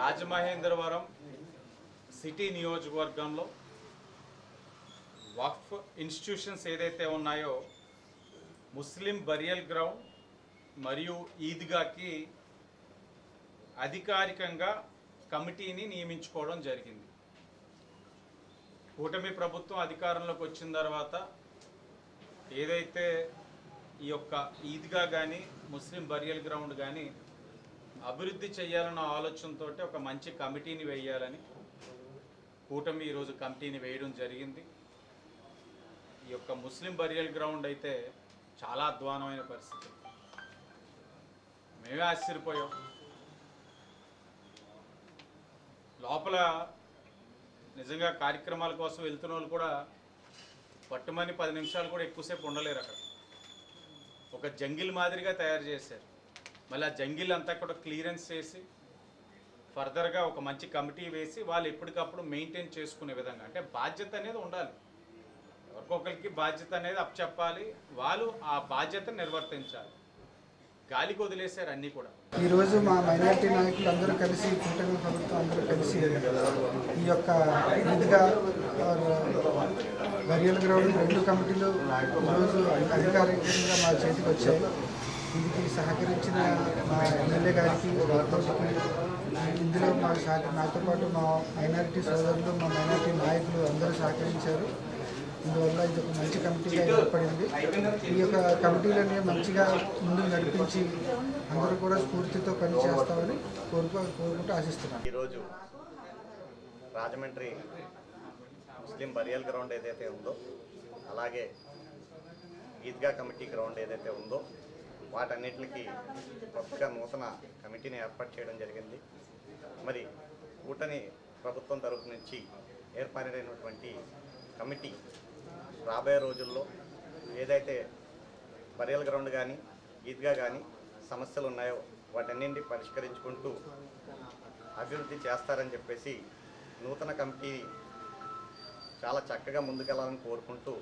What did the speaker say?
Rajamahendravaram city నియోజకవర్గంలో వక్ఫ్ institutions ఏదైతే ఉన్నాయో ముస్లిం బరియల్ గ్రౌండ్ మరియు ఈద్గాకి అధికారికంగా కమిటీని నియమించుకోవడం జరిగింది. కూటమి ప్రభుత్వం అధికారంలోకి వచ్చిన తర్వాత ఏదైతే ఈ యొక్క ఈద్గా కానీ ముస్లిం బరియల్ గ్రౌండ్ కానీ అభివృద్ధి చేయాలన్న ఆలోచనతో ఒక మంచి కమిటీని వేయాలని కూటమి ఈరోజు కమిటీని వేయడం జరిగింది. ఈ యొక్క ముస్లిం బరియల్ గ్రౌండ్ అయితే చాలా అధ్వానమైన పరిస్థితి. మేమే ఆశ్చర్యపోయాం. లోపల నిజంగా కార్యక్రమాల కోసం వెళ్తున్న వాళ్ళు కూడా పట్టుమని పది నిమిషాలు కూడా ఎక్కువసేపు ఉండలేరు అక్కడ. ఒక జంగిల్ మాదిరిగా తయారు చేశారు. మళ్ళీ ఆ జంగిల్ అంతా కూడా క్లియరెన్స్ చేసి ఫర్దర్గా ఒక మంచి కమిటీ వేసి వాళ్ళు ఎప్పటికప్పుడు మెయింటైన్ చేసుకునే విధంగా అంటే బాధ్యత అనేది ఉండాలి. ఒక్కొక్కరికి బాధ్యత అనేది అప్పచెప్పాలి. వాళ్ళు ఆ బాధ్యత నిర్వర్తించాలి. గాలికి వదిలేశారు అన్నీ కూడా. ఈరోజు మా మైనార్టీ నాయకులు అందరూ కలిసి కూటమి ప్రభుత్వం అందరూ కలిసి ఈ యొక్క ఈద్గా బరియల్ గ్రౌండ్ రెండు కమిటీలు ఈరోజు అధికారికంగా మా చేతికి వచ్చాయి. దీనికి సహకరించిన మా ఎమ్మెల్యే గారికి రాజ్కోట్కి ఇందులో మా సహక నాతో పాటు మా మైనారిటీ సోదరులు మా మైనారిటీ నాయకులు అందరూ సహకరించారు. ఇందువల్ల ఇది ఒక మంచి కమిటీగా ఏర్పడింది. ఈ యొక్క కమిటీలని మంచిగా ముందుకు నడిపించి అందరూ కూడా స్ఫూర్తితో పనిచేస్తామని కోరుకో కోరుకుంటూ ఆశిస్తున్నాను. ఈరోజు రాజమండ్రి ముస్లిం బరియల్ గ్రౌండ్ ఏదైతే ఉందో అలాగే ఈద్గా కమిటీ గ్రౌండ్ ఏదైతే ఉందో వాటన్నిటికీ కొత్తగా నూతన కమిటీని ఏర్పాటు చేయడం జరిగింది. మరి కూటమి ప్రభుత్వం తరపు నుంచి ఏర్పాటైనటువంటి కమిటీ రాబోయే రోజుల్లో ఏదైతే బరియల్ గ్రౌండ్ కానీ ఈద్గా కానీ సమస్యలు ఉన్నాయో వాటన్నింటినీ పరిష్కరించుకుంటూ అభివృద్ధి చేస్తారని చెప్పేసి నూతన కమిటీ చాలా చక్కగా ముందుకెళ్ళాలని కోరుకుంటూ